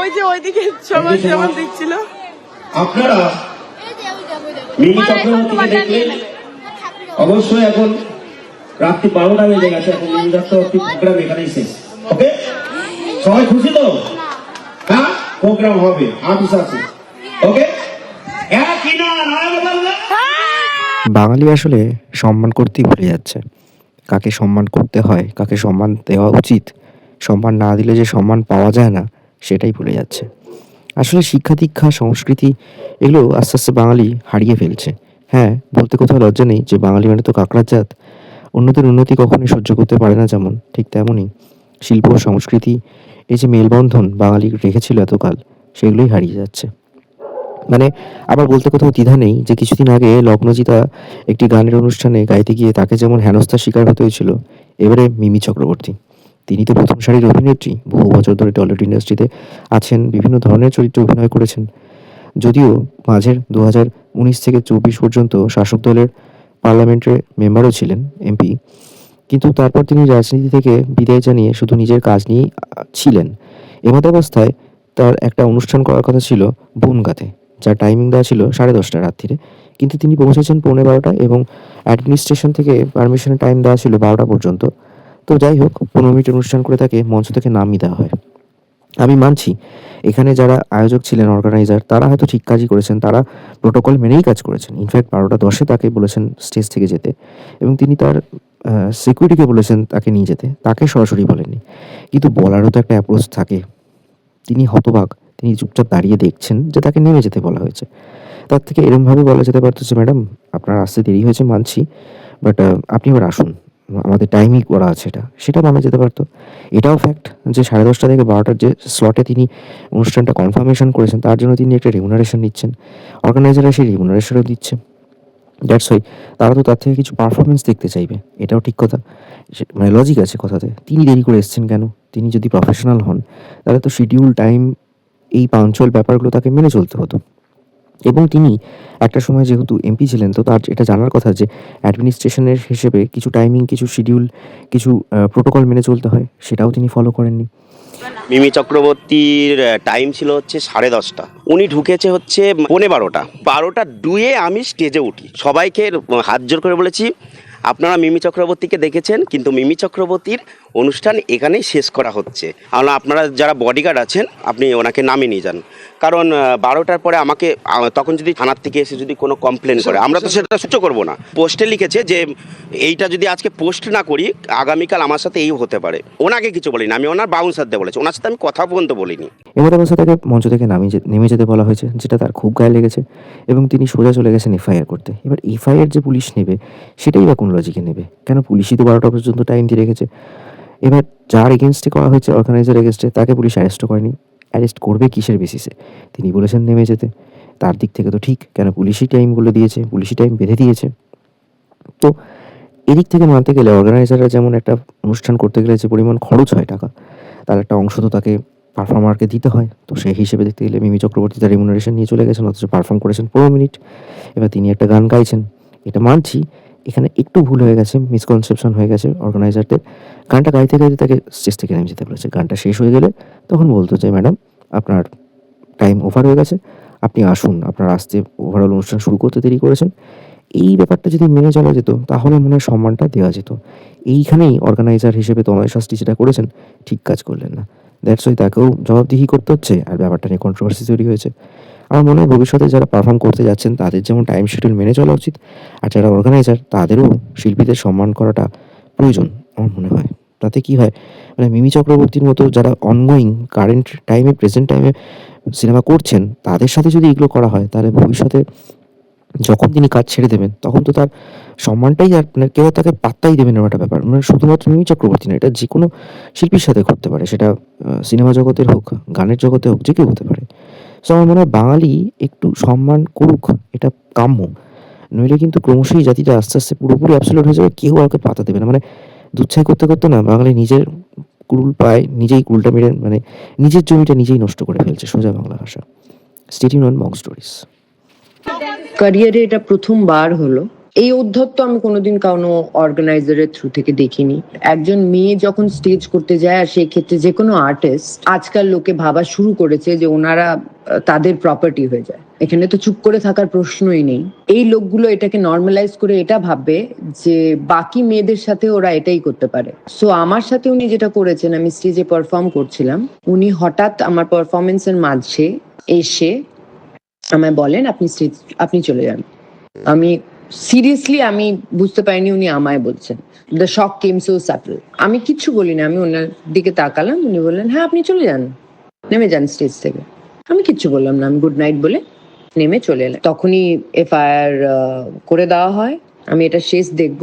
ওই যে ওইদিকে সবাই যেমন দেখছিল। আপনারা মিনি চক্রবর্তীকে অবশ্যই এখন রাত্রি বারোটা বেজে গেছে এখন মিনি চক্রবর্তী প্রোগ্রাম এখানেই শেষ। ওকে সবাই খুশি তো? হ্যাঁ প্রোগ্রাম হবে আপিস আছে ওকে হ্যাঁ? বাঙালি আসলে সম্মান করতেই ভুলে যাচ্ছে। কাকে সম্মান করতে হয় কাকে সম্মান দেওয়া উচিত সম্মান না দিলে যে সম্মান পাওয়া যায় না, সেটাই ভুলে যাচ্ছে। আসলে শিক্ষা, দীক্ষা, সংস্কৃতি এগুলো আস্তে আস্তে বাঙালি হারিয়ে ফেলছে। হ্যাঁ বলতে কোথাও লজ্জা নেই যে বাঙালি মানে তো কাঁকড়ার জাত। অন্যদের উন্নতি কখনোই সহ্য করতে পারে না যেমন, ঠিক তেমনই। শিল্প, সংস্কৃতি, এই যে মেলবন্ধন বাঙালি রেখেছিল এতকাল, সেগুলোই হারিয়ে যাচ্ছে। মানে আবার বলতে কোথাও দ্বিধা নেই যে কিছুদিন আগে লগ্নজিতা একটি গানের অনুষ্ঠানে গাইতে গিয়ে তাকে যেমন হেনস্থার শিকার হতে হয়েছিল, এবারে মিমি চক্রবর্তী। তিনি তো প্রথম সারির অভিনেত্রী। বহু বছর ধরে টলিউড ইন্ডাস্ট্রিতে আছেন, বিভিন্ন ধরনের চরিত্রে অভিনয় করেছেন। যদিও মাঝের দু উনিশ থেকে চব্বিশ পর্যন্ত শাসক দলের পার্লামেন্টের মেম্বারও ছিলেন এমপি। কিন্তু তারপর তিনি রাজনীতি থেকে বিদায় জানিয়ে শুধু নিজের কাজ নিয়েই ছিলেন। এমতাবস্থায় তার একটা অনুষ্ঠান করার কথা ছিল বনগাঁতে, যার টাইমিং দেওয়া ছিল সাড়ে দশটা রাত্রিরে। কিন্তু তিনি পৌঁছেছেন পৌনে বারোটা এবং অ্যাডমিনিস্ট্রেশন থেকে পারমিশনের টাইম দেওয়া ছিল বারোটা পর্যন্ত। তো যাই হোক, পনেরো মিনিট অনুষ্ঠান করে তাকে মঞ্চ থেকে নামিয়ে দেওয়া হয়। আমি মানছি, এখানে যারা আয়োজক ছিলেন অর্গানাইজার তারা হয়তো ঠিক কাজই করেছেন, তারা প্রোটোকল মেনেই কাজ করেছেন। ইনফ্যাক্ট বারোটা দশে তাকে বলেছেন স্টেজ থেকে যেতে এবং তিনি তার সিকিউরিটিকে বলেছেন তাকে নিয়ে যেতে। তাকে সরাসরি বলেননি। কিন্তু বলারও তো একটা অ্যাপ্রোচ থাকে। তিনি হতবাক, তিনি চুপচাপ দাঁড়িয়ে দেখছেন যে তাকে নেমে যেতে বলা হয়েছে। তার থেকে এরমভাবে বলা যেতে পারতো যে ম্যাডাম, আপনার আসতে দেরি হয়েছে, মানছি, বাট আপনি এবার আসুন। আমাদের টাইমই করা আছে এটা সেটা মানা যেতে পারতো। এটাও ফ্যাক্ট যে সাড়ে দশটা থেকে বারোটার যে স্লটে তিনি অনুষ্ঠানটা কনফার্মেশন করেছেন, তার জন্য তিনি একটা রেমুনারেশন নিচ্ছেন। অর্গানাইজাররা সেই রেমুনারেশনও দিচ্ছে। দ্যাটস ওয়াই তারা তো তার থেকে কিছু পারফরমেন্স দেখতে চাইবে, এটাও ঠিক কথা। মানে লজিক আছে কথাতে। তিনি দেরি করে এসছেন কেন? তিনি যদি প্রফেশনাল হন, তাহলে তো শিডিউল টাইম এই পাঞ্চল ব্যাপারগুলো তাকে মেনে চলতে হতো। এবং তিনি একটা সময় যেহেতু এমপি ছিলেন, তো তার এটা জানার কথা যে অ্যাডমিনিস্ট্রেশনের হিসেবে কিছু টাইমিং কিছু শিডিউল কিছু প্রোটোকল মেনে চলতে হয়, সেটাও তিনি ফলো করেননি। মিমি চক্রবর্তীর টাইম ছিল হচ্ছে সাড়ে দশটা। উনি ঢুকেছে হচ্ছে পৌনে বারোটা। বারোটা দুয়ে আমি স্টেজে উঠি। সবাইকে হাত জোর করে বলেছি আপনারা মিমি চক্রবর্তীকে দেখেছেন, কিন্তু মিমি চক্রবর্তীর অনুষ্ঠান এখানেই শেষ করা হচ্ছে। কারণ আপনারা যারা বডিগার্ড আছেন, আপনি ওনাকে নামিয়ে নিয়ে যান। কারণ বারোটার পরে আমাকে তখন যদি থানার থেকে এসে যদি কোনো কমপ্লেন করে, আমরা তো সেটা সহ্য করব না। পোস্টে লিখেছে যে, এইটা যদি আজকে পোস্ট না করি, আগামীকাল আমার সাথে এই হতে পারে। ওনাকে কিছু বলিনি, আমি ওনার বাউন্সার দিয়ে বলেছি। ওনার সাথে আমি কথা পর্যন্ত বলিনি। এমন অবস্থা তাকে মঞ্চ থেকে নামিয়ে নেমে যেতে বলা হয়েছে, যেটা তার খুব গায়ে লেগেছে। এবং তিনি সোজা চলে গেছেন এফআইআর করতে। এবার এফআইআর যে পুলিশ নেবে, সেটাই বা কোন লজিকে নেবে। কেন? পুলিশই তো বারোটা পর্যন্ত টাইম দিয়ে রেখেছে। এবার যার এগেনস্টে করা হয়েছে অর্গানাইজার এগেনস্টে তাকে পুলিশ অ্যারেস্টও করেনি। অ্যারেস্ট করবে কিসের বেসিসে তিনি বলেছেন নেমে যেতে। তার দিক থেকে তো ঠিক। কেন? পুলিশই টাইমগুলো দিয়েছে, পুলিশই টাইম বেঁধে দিয়েছে। তো এদিক থেকে মানতে গেলে অর্গানাইজাররা যেমন একটা অনুষ্ঠান করতে গেলে যে পরিমাণ খরচ হয় টাকা, তার একটা অংশ তো তাকে পারফর্মারকে দিতে হয়। তো সেই হিসেবে দেখতে গেলে মিমি চক্রবর্তী তার রেমুনারেশন নিয়ে চলে গেছেন, অথচ পারফর্ম করেছেন পনেরো মিনিট। এবার তিনি একটা গান গাইছেন। এটা মানছি এখানে একটু ভুল হয়ে গেছে মিসকনসেপশন হয়ে গেছে অর্গানাইজারদের গানটা গাইতে গাইতে তাকে স্টেজ থেকে নেমে যেতে বলেছে। গানটা শেষ হয়ে গেলে তখন বলতো যে, ম্যাডাম, আপনার টাইম ওভার হয়ে গেছে। আপনি আসুন, আপনার আসতে ওভারঅল অনুষ্ঠান শুরু করতে দেরি করেছেন। এই ব্যাপারটা যদি মেনে চলা যেত, তাহলে মনে হয় সম্মানটা দেওয়া যেত। এইখানেই অর্গানাইজার হিসেবে তনয় শাস্তি যেটা করেছেন, ঠিক কাজ করলেন না। দ্যাটস ওই তাকেও জবাবদিহি করতে হচ্ছে, আর ব্যাপারটা নিয়ে কন্ট্রোভার্সি তৈরি হয়েছে। আমার মনে হয় ভবিষ্যতে যারা পারফর্ম করতে যাচ্ছেন, তাদের যেমন টাইম শিডিউল মেনে চলা উচিত, আর যারা অর্গানাইজার তাদেরও শিল্পীদের সম্মান করাটা প্রয়োজন আমার মনে হয়। তাতে কি হয় মানে মিমি চক্রবর্তীর মতো যারা অনগোয়িং কারেন্ট টাইমে প্রেজেন্ট টাইমে সিনেমা করছেন, তাদের সাথে যদি এগুলো করা হয়, তাহলে ভবিষ্যতে যখন তিনি কাজ ছেড়ে দেবেন, তখন তো তার সম্মানটাই আর মানে কেউ তাকে পাত্তাই দেবেন এরকম একটা ব্যাপার। মানে শুধুমাত্র মিমি চক্রবর্তী না, এটা যে কোনো শিল্পীর সাথে ঘটতে পারে। সেটা সিনেমা জগতের হোক, গানের জগতে হোক, যে কেউ হতে পারে। সো আমার মনে হয় বাঙালি একটু সম্মান করুক, এটা কাম্য। নইলে কিন্তু ক্রমশই জাতিটা আস্তে আস্তে পুরোপুরি অ্যাবসলিউট হয়ে যাবে, কেউ আর পাতা দেবে না। মানে দুচ্ছাই করতে করতে না, বাঙালি নিজের কুল পায়, নিজেই কুলটা মেরে মানে নিজের জমিটা নিজেই নষ্ট করে ফেলছে, সোজা বাংলা ভাষা। স্টেটিং অন মং স্টোরিজ ক্যারিয়ারে এটা প্রথমবার হলো। এই অধ্যত্ত আমি কোনোদিন কোনো অর্গানাইজারের থ্রু থেকে দেখিনি। একজন মেয়ে যখন স্টেজ করতে যায়, আর সেই ক্ষেত্রে যে কোনো আর্টিস্ট আজকাল লোকে ভাবা শুরু করেছে যে ওনারা তাদের প্রপার্টি হয়ে যায়। এখানে তো চুপ করে থাকার প্রশ্নই নেই। এই লোকগুলো এটাকে নর্মালাইজ করে এটা ভাববে যে বাকি মেয়েদের সাথে ওরা এটাই করতে পারে। সো আমার সাথে উনি যেটা করেছেন, আমি স্টেজে পারফর্ম করছিলাম। উনি হঠাৎ আমার পারফরমেন্সের মাঝে এসে আমায় বলেন, আপনি স্টেজ আপনি চলে যান। আমি সিরিয়াসলি আমি বুঝতে পারিনি উনি আমায় বলছেন। The shock came so subtle আমি কিচ্ছু বলি না আমি ওনার দিকে তাকালাম, উনি বললেন হ্যাঁ আপনি চলে যান। নেমে যান স্টেজ থেকে। আমি কিচ্ছু বললাম না, আমি গুড নাইট বলে নেমে চলে এলাম। তখনই এফআইআর করে দেওয়া হয়। আমি এটা শেষ দেখব।